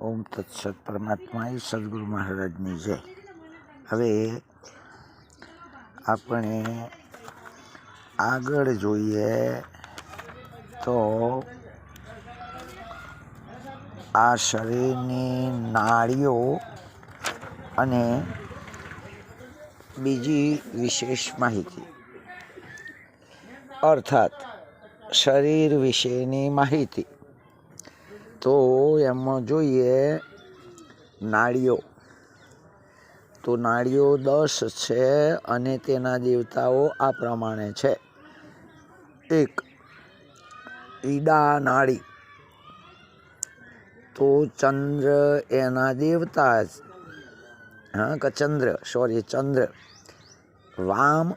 ઓમ તત્સત પરમાત્મા એ સદગુરુ મહારાજની જય. હવે આપણે આગળ જોઈએ તો આ શરીરની નાળીઓ અને બીજી વિશેષ માહિતી. અર્થાત શરીર વિશેની માહિતી. તો એમાં જોઈએ નાળીઓ. તો નાળીઓ દસ છે અને તેના દેવતાઓ આ પ્રમાણે છે. એક ઈડા નાળી. તો ચંદ્ર એના દેવતા. હા, કે ચંદ્ર સોરી ચંદ્ર. વામ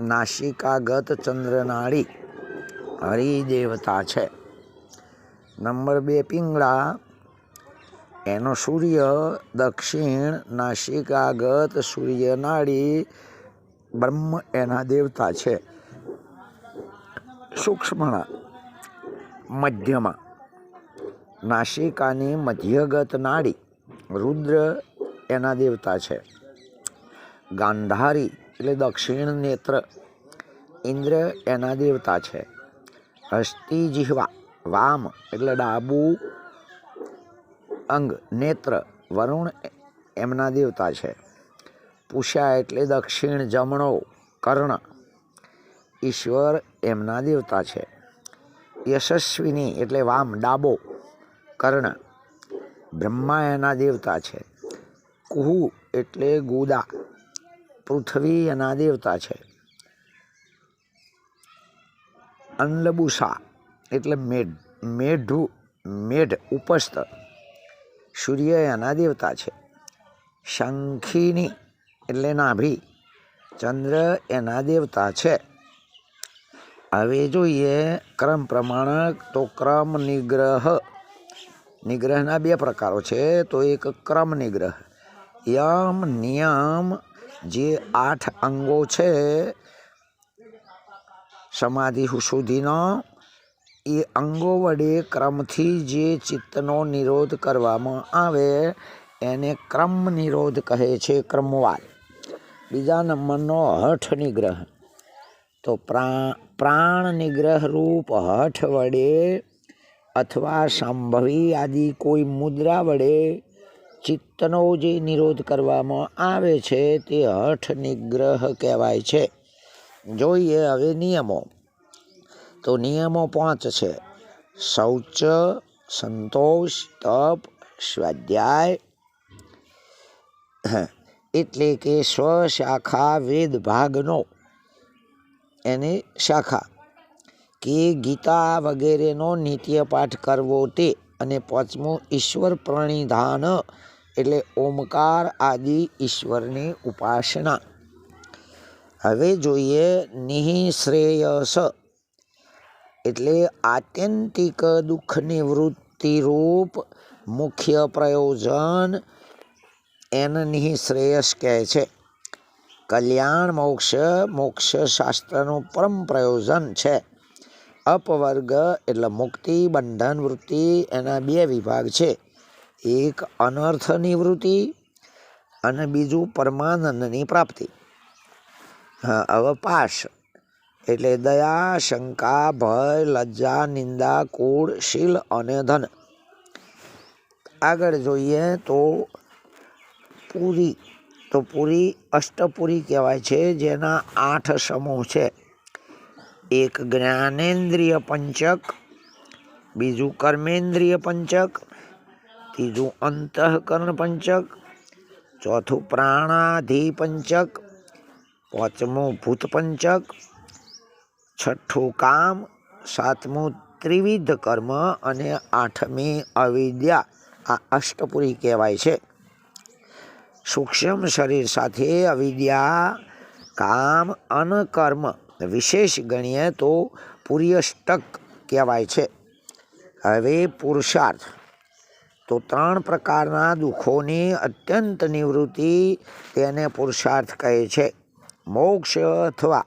નાસિકાગત ચંદ્રનાળી હરિદેવતા છે. નંબર બે પિંગળા. એનો સૂર્ય દક્ષિણ નાસિકાગત સૂર્ય નાડી બ્રહ્મ એના દેવતા છે. સૂક્ષ્મણા મધ્યમાં નાસિકાની મધ્યગત નાડી રુદ્ર એના દેવતા છે. ગાંધારી એટલે દક્ષિણ નેત્ર ઇન્દ્ર એના દેવતા છે. હસ્તી જીહવા વામ એટલે ડાબુ અંગ, નેત્ર, વરુણ એમના દેવતા છે. પુષા એટલે દક્ષિણ, જમણો, કર્ણ. ઈશ્વર એમના દેવતા છે. યશસ્વિની એટલે વામ, ડાબો, કર્ણ. બ્રહ્મા એના દેવતા છે. કુહુ એટલે ગુદા. પૃથ્વી એના દેવતા છે. અન્લબુસા એટલે મેઢ, મેઢું, મેઢ ઉપસ્થ સૂર્ય એના દેવતા છે. શંખીની એટલે નાભી, ચંદ્ર એના દેવતા છે. હવે જોઈએ ક્રમ પ્રમાણે, તો ક્રમ નિગ્રહ. નિગ્રહના બે પ્રકારો છે, તો એક ક્રમ નિગ્રહ. યમ, નિયમ જે આઠ અંગો છે, સમાધિ સુધીનો એ અંગો વડે ક્રમથી જે ચિત્તનો નિરોધ કરવામાં આવે, એને ક્રમ નિરોધ કહે છે ક્રમવાર. બીજા નંબરનો હઠ નિગ્રહ. તો પ્રા, પ્રાણ નિગ્રહ રૂપ હઠ વડે અથવા સંભવી આદિ કોઈ મુદ્રા વડે ચિત્તનો જે નિરોધ કરવામાં આવે છે તે હઠ નિગ્રહ કહેવાય છે. જોઈએ હવે નિયમો. તો નિયમો પાંચ છે. શૌચ, સંતોષ, તપ, સ્વાધ્યાય. એટલે કે સ્વશાખા વેદ ભાગનો. એની શાખા. કે ગીતા વગેરેનો નિત્ય પાઠ કરવો તે અને પાંચમું ઈશ્વર પ્રણિધાન એટલે ઓમકાર આદિ ઈશ્વરની ઉપાસના. હવે જોઈએ નિઃશ્રેયસ એટલે આત્યંતિક દુઃખ નિવૃત્તિરૂપ મુખ્ય પ્રયોજન એનની શ્રેયસ કહે છે. કલ્યાણ મોક્ષ મોક્ષ શાસ્ત્રનું પરમ પ્રયોજન છે. અપવર્ગ એટલે મુક્તિ, બંધન, વૃત્તિ એના બે વિભાગ છે. એક અનર્થ નિવૃત્તિ અને બીજું પરમાનંદની પ્રાપ્તિ. હા અવપાશ એટલે દયા, શંકા, ભય, લજ્જા, નિંદા, કૂળ, શીલ અને ધન. આગળ જોઈએ તો પૂરી તો પૂરી અષ્ટપુરી કહેવાય છે, જેના આઠ સમૂહ છે. એક જ્ઞાનેન્દ્રિય પંચક, બીજું કર્મેન્દ્રિય પંચક, ત્રીજું અંતઃકરણ પંચક, ચોથું પ્રાણાધિ પંચક, પાંચમું ભૂત પંચક છઠ્ઠું કામ સાતમું ત્રિવિધ કર્મ અને આઠમી અવિદ્યા. આ અષ્ટપુરી કહેવાય છે. સૂક્ષ્મ શરીર સાથે અવિદ્યા, કામ અન કર્મ વિશેષ ગણીએ તો પુર્યષ્ટક કહેવાય છે. હવે પુરુષાર્થ. તો ત્રણ પ્રકારના દુઃખોની અત્યંત નિવૃત્તિ તેને પુરુષાર્થ કહે છે. મોક્ષ અથવા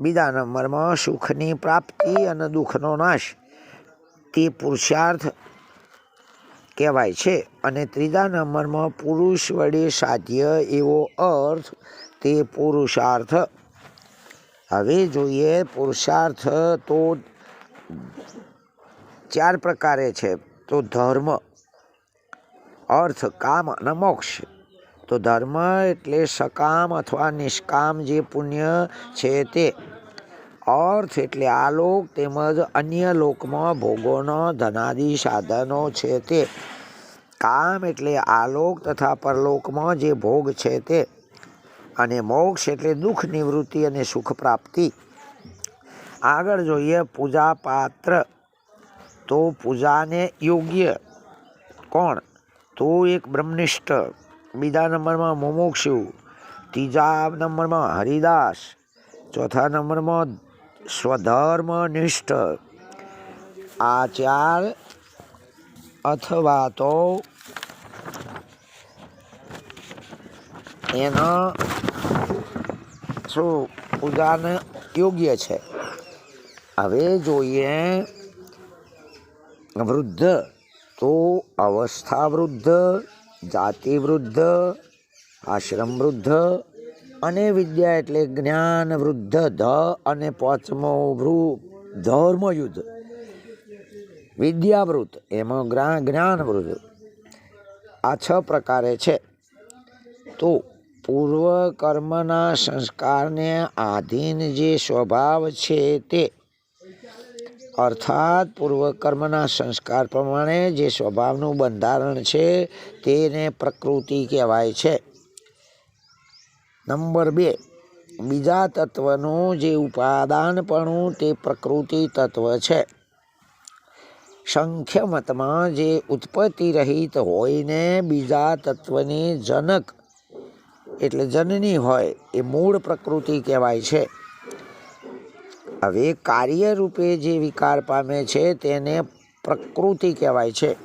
બીજા નંબરમાં સુખની પ્રાપ્તિ અને દુઃખનો નાશ. તે પુરુષાર્થ કહેવાય છે. અને ત્રીજા નંબરમાં પુરુષ વડે સાધ્ય એવો અર્થ, તે પુરુષાર્થ. હવે જોઈએ પુરુષાર્થ તો ચાર પ્રકારે છે. તો ધર્મ, અર્થ, કામ અને મોક્ષ. તો ધર્મ એટલે સકામ અથવા નિષ્કામ જે પુણ્ય છે તે. અર્થ એટલે આલોક તેમજ અન્ય લોકમાં ભોગોનો ધનાદિ સાધનો છે તે. કામ એટલે આલોક તથા પરલોકમાં જે ભોગ છે તે. અને મોક્ષ એટલે દુઃખ, નિવૃત્તિ અને સુખ પ્રાપ્તિ. આગળ જોઈએ પૂજા પાત્ર તો પૂજાને યોગ્ય કોણ? તો એક બ્રહ્મનિષ્ઠ. બીજા નંબરમાં મુમુક્ષુ, ત્રીજા નંબરમાં હરિદાસ, ચોથા નંબરમાં સ્વધર્મ નિષ્ઠ આ અથવા તો એના શું ઉદાહરણ યોગ્ય છે? હવે જોઈએ વૃદ્ધ. તો અવસ્થા વૃદ્ધ જાતિ વૃદ્ધ આશ્રમ વૃદ્ધ અને વિદ્યા એટલે જ્ઞાન વૃદ્ધ ધ અને પાંચમો વૃ ધર્મયુદ્ધ. વિદ્યાવૃત એમાં જ્ઞા- જ્ઞાન વૃદ્ધ આ છ પ્રકારે છે. તો પૂર્વ કર્મના સંસ્કારને આધીન જે સ્વભાવ છે તે અર્થાત પૂર્વકર્મના સંસ્કાર પ્રમાણે જે સ્વભાવનું બંધારણ છે તેને પ્રકૃતિ કહેવાય છે. નંબર બે, બીજા તત્વનું જે ઉપાદાનપણું તે પ્રકૃતિ તત્વ છે. સંખ્યમતમાં જે ઉત્પત્તિ રહિત હોઈને બીજા તત્વની જનક, એટલે જનની હોય, એ મૂળ પ્રકૃતિ કહેવાય છે. હવે કાર્યરૂપે જે વિકાર પામે છે તેને પ્રકૃતિ કહેવાય છે.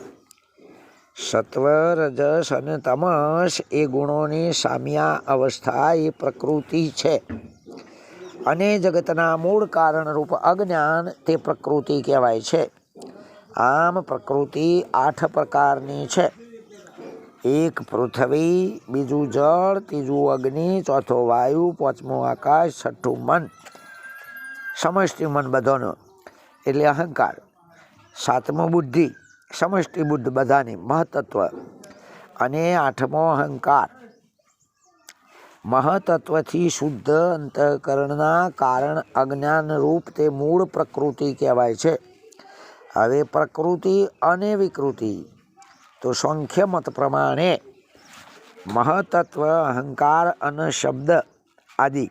સત્વ, રજસ અને તમસ એ ગુણોની સામ્યા અવસ્થા એ પ્રકૃતિ છે. અને જગતના મૂળ કારણરૂપ અજ્ઞાન તે પ્રકૃતિ કહેવાય છે. આમ પ્રકૃતિ આઠ પ્રકારની છે. એક પૃથ્વી, બીજું જળ, ત્રીજું અગ્નિ, ચોથો વાયુ, પાંચમું આકાશ, છઠ્ઠું મન. સમષ્ટિ મન બધાનો, એટલે અહંકાર. સાતમો બુદ્ધિ, સમષ્ટિ બુદ્ધ બધાની મહતત્વ અને આઠમો અહંકાર. મહતત્વથી શુદ્ધ અંતઃકરણના કારણ અજ્ઞાન રૂપ તે મૂળ પ્રકૃતિ કહેવાય છે. હવે પ્રકૃતિ અને વિકૃતિ. તો સંખ્ય મત પ્રમાણે મહતત્વ, અહંકાર અને શબ્દ આદિ.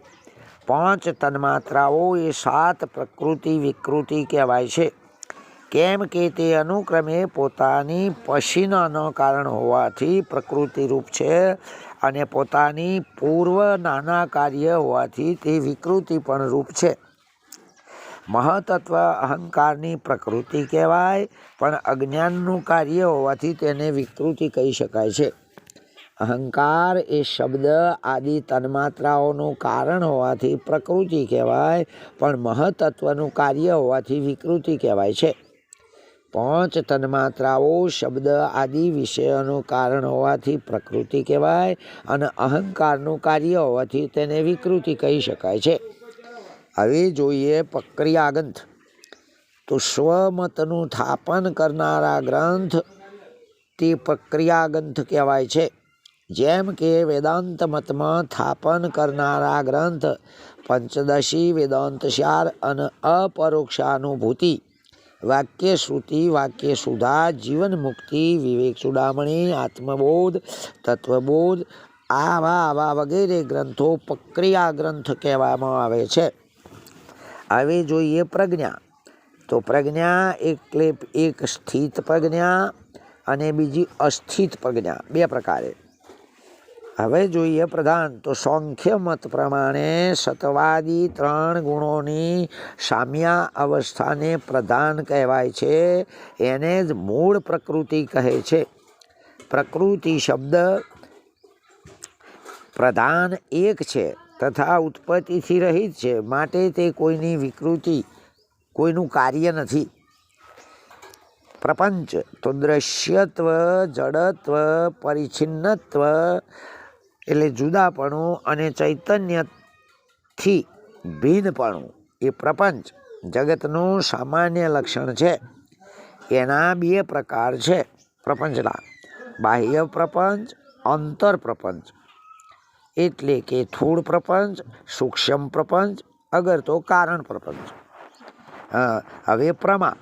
પાંચ તન્માત્રાઓ એ સાત પ્રકૃતિ વિકૃતિ કહેવાય છે. કેમ કે તે અનુક્રમે પોતાની પસીનાનો કારણ હોવાથી પ્રકૃતિ રૂપ છે અને પોતાની પૂર્વ નાના કાર્ય હોવાથી તે વિકૃતિ પણ રૂપ છે. મહતત્વ અહંકારની પ્રકૃતિ કહેવાય, પણ અજ્ઞાનનું કાર્ય હોવાથી તેને વિકૃતિ કહી શકાય છે. અહંકાર એ શબ્દ આદિ તન્માત્રાઓનું કારણ હોવાથી પ્રકૃતિ કહેવાય, પણ મહતત્વનું કાર્ય હોવાથી વિકૃતિ કહેવાય છે. પાંચ તન્માત્રાઓ શબ્દ આદિ વિષયોનું કારણ હોવાથી પ્રકૃતિ કહેવાય અને અહંકારનું કાર્ય હોવાથી તેને વિકૃતિ કહી શકાય છે. હવે જોઈએ પ્રક્રિયાગંથ તો સ્વમતનું થાપન કરનારા ગ્રંથ તે પ્રક્રિયાગંથ કહેવાય છે. જેમ કે વેદાંત મતમાં થાપન કરનારા ગ્રંથ, પંચદશી વેદાંતસાર અને અપરોક્ષાનુભૂતિ વાક્ય શ્રુતિ વાક્ય સુધા જીવન મુક્તિ વિવેક ચૂડામણી આત્મબોધ, તત્વબોધ, આવા આવા વગેરે ગ્રંથો પ્રક્રિયા ગ્રંથ કહેવામાં આવે છે. હવે જોઈએ પ્રજ્ઞા. તો પ્રજ્ઞા એટલે એક સ્થિત પ્રજ્ઞા અને બીજી અસ્થિત પ્રજ્ઞા, બે પ્રકારે. હવે જોઈએ પ્રધાન. તો સંખ્ય મત પ્રમાણે સતવાદી ત્રણ ગુણોની સામ્યા અવસ્થાને પ્રધાન કહેવાય છે. એને જ મૂળ પ્રકૃતિ કહે છે. પ્રકૃતિ શબ્દ પ્રધાન એક છે તથા ઉત્પત્તિથી રહિત છે. માટે તે કોઈની વિકૃતિ, કોઈનું કાર્ય નથી. પ્રપંચ, તો દ્રશ્યત્વ, જડત્વ, પરિચ્છિન્નત્વ એટલે જુદાપણું અને ચૈતન્યથી ભિન્નપણું એ પ્રપંચ જગતનું સામાન્ય લક્ષણ છે. એના બે પ્રકાર છે પ્રપંચના. બાહ્ય પ્રપંચ, અંતર પ્રપંચ. એટલે કે થૂળ પ્રપંચ, સૂક્ષ્મ પ્રપંચ, અગર તો કારણ પ્રપંચ. હવે પ્રમા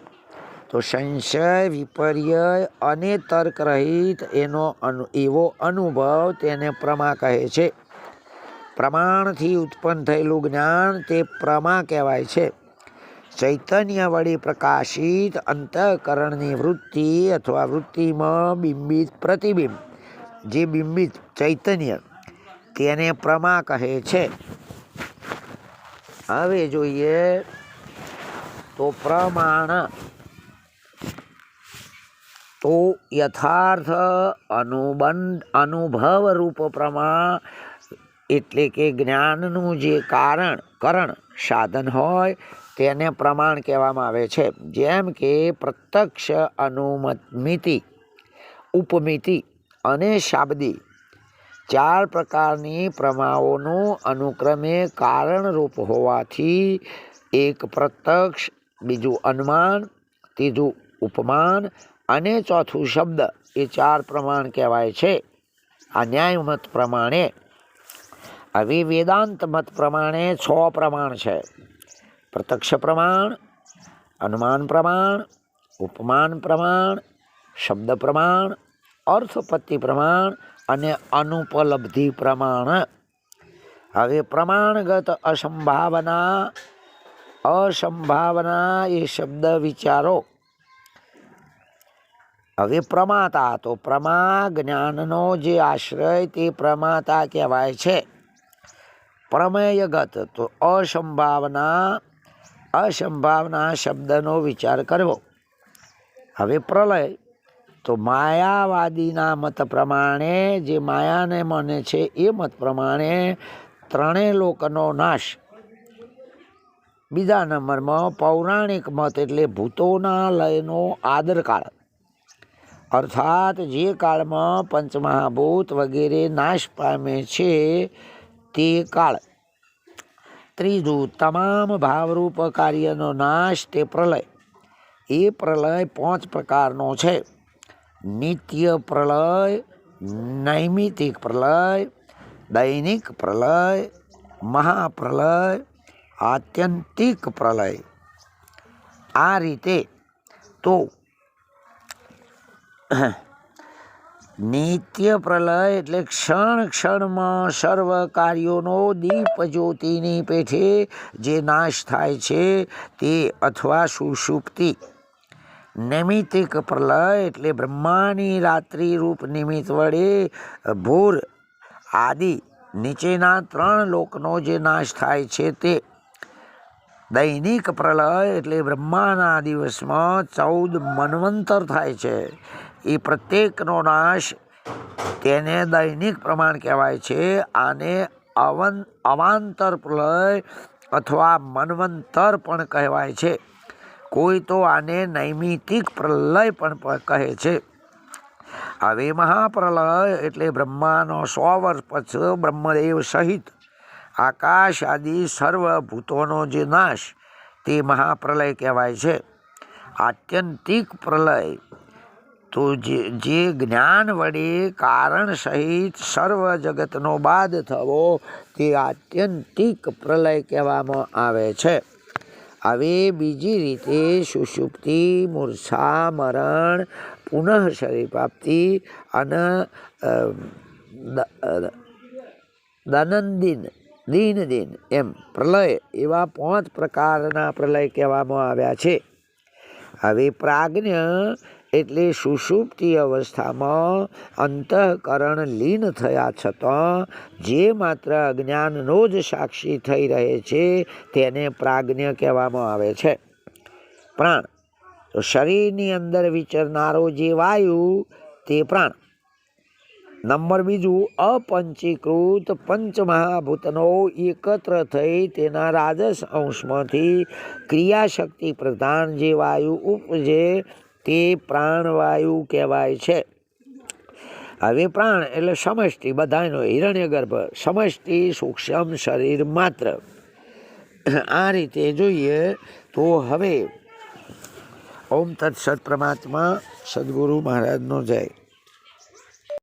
તો સંશય વિપર્ય અને તર્કરહિત એનો અનુ, એવો અનુભવ તેને પ્રમા કહે છે. પ્રમાણથી ઉત્પન્ન થયેલું જ્ઞાન તે પ્રમા કહેવાય છે. ચૈતન્ય વળી પ્રકાશિત અંતઃકરણની વૃત્તિ અથવા વૃત્તિમાં બિંબિત પ્રતિબિંબ, જે બિંબિત ચૈતન્ય, તેને પ્રમા કહે છે. હવે જોઈએ તો પ્રમાણ તો યથાર્થ અનુબંધ અનુભવ રૂપ પ્રમાણ એટલે કે જ્ઞાનનું જે કારણ, કરણ, સાધન હોય, તેને પ્રમાણ કહેવામાં આવે છે. જેમ કે પ્રત્યક્ષ અનુમિતિ ઉપમિતિ અને શાબ્દી. ચાર પ્રકારની પ્રમાઓનું અનુક્રમે કારણરૂપ હોવાથી એક પ્રત્યક્ષ, બીજું અનુમાન, ત્રીજું ઉપમાન અને ચોથું શબ્દ એ ચાર પ્રમાણ કહેવાય છે. આ ન્યાય મત પ્રમાણે આવી વેદાંત મત પ્રમાણે છ પ્રમાણ છે. પ્રત્યક્ષ પ્રમાણ, અનુમાન પ્રમાણ, ઉપમાન પ્રમાણ, શબ્દ પ્રમાણ, અર્થપત્તિ પ્રમાણ અને અનુપલબ્ધિ પ્રમાણ. હવે પ્રમાણગત અસંભાવના અસંભાવના એ શબ્દ વિચારો. હવે પ્રમાતા તો પ્રમા જ્ઞાનનો જે આશ્રય તે પ્રમાતા કહેવાય છે. પ્રમેયગત તો અસંભાવના અસંભાવના શબ્દનો વિચાર કરવો. હવે પ્રલય, તો માયાવાદીના મત પ્રમાણે, જે માયાને મને છે એ મત પ્રમાણે ત્રણેય લોકનો નાશ. બીજા નંબરમાં પૌરાણિક મત એટલે ભૂતોના લયનો આદરકાળ. અર્થાત જે કાળમાં પંચમહાભૂત વગેરે નાશ પામે છે, તે કાળ. ત્રીજું, તમામ ભાવરૂપ કાર્યનો નાશ તે પ્રલય. એ પ્રલય પાંચ પ્રકારનો છે. નિત્ય પ્રલય નૈમિતિક પ્રલય, દૈનિક પ્રલય, મહાપ્રલય, આત્યંતિક પ્રલય. આ રીતે તો નિત્ય પ્રલય એટલે ક્ષણ ક્ષણમાં સર્વ કાર્યોનો દીપ જ્યોતિની પેઠે જે નાશ થાય છે તે અથવા સુષુપ્તિ. નૈમિતિક પ્રલય એટલે બ્રહ્માની રાત્રિ રૂપ નિમિત્ત વડે ભૂર આદિ નીચેના ત્રણ લોકનો જે નાશ થાય છે તે. દૈનિક પ્રલય એટલે બ્રહ્માના દિવસમાં ચૌદ મન્વંતર થાય છે. એ પ્રત્યેકનો નાશ તેને દૈનિક પ્રમાણ કહેવાય છે. આને અવન, અવાંતર પ્રલય અથવા મન્વંતર પણ કહેવાય છે. કોઈ તો આને નૈમિતિક પ્રલય પણ કહે છે. હવે મહાપ્રલય એટલે બ્રહ્માનો સો વર્ષ પછી બ્રહ્મદેવ સહિત આકાશ આદિ સર્વ ભૂતોનો જે નાશ તે મહાપ્રલય કહેવાય છે. આત્યંતિક પ્રલય તો જે જે જ્ઞાન વડે કારણ સહિત સર્વ જગતનો બાદ થવો તે આત્યંતિક પ્રલય કહેવામાં આવે છે. હવે બીજી રીતે સુષુપ્તિ મૂર્છા મરણ પુનઃ શરીર પ્રાપ્તિ અને દનંદિન દિન દિન એમ પ્રલય એવા પાંચ પ્રકારના પ્રલય કહેવામાં આવ્યા છે. હવે પ્રાજ્ઞ એટલે સુષુપ્તિ અવસ્થામાં અંતઃકરણ લીન થયા છતાં જે માત્ર અજ્ઞાનનો જ સાક્ષી થઈ રહે છે તેને પ્રાજ્ઞ કહેવામાં આવે છે. પ્રાણ. તો શરીરની અંદર વિચરનારો જે વાયુ તે પ્રાણ. નંબર બીજું, અપંચીકૃત પંચમહાભૂતનો એકત્ર થઈ તેના રાજસ અંશમાંથી ક્રિયાશક્તિ પ્રધાન જે વાયુ ઉપજે તે પ્રાણવાયુ કહેવાય છે. હવે પ્રાણ એટલે સમષ્ટિ, બધાનો હિરણ્ય ગર્ભ સમષ્ટિ સૂક્ષ્મ શરીર માત્ર. આ રીતે જોઈએ તો હવે ઓમ તત્સત પરમાત્મા સદગુરુ મહારાજનો જય.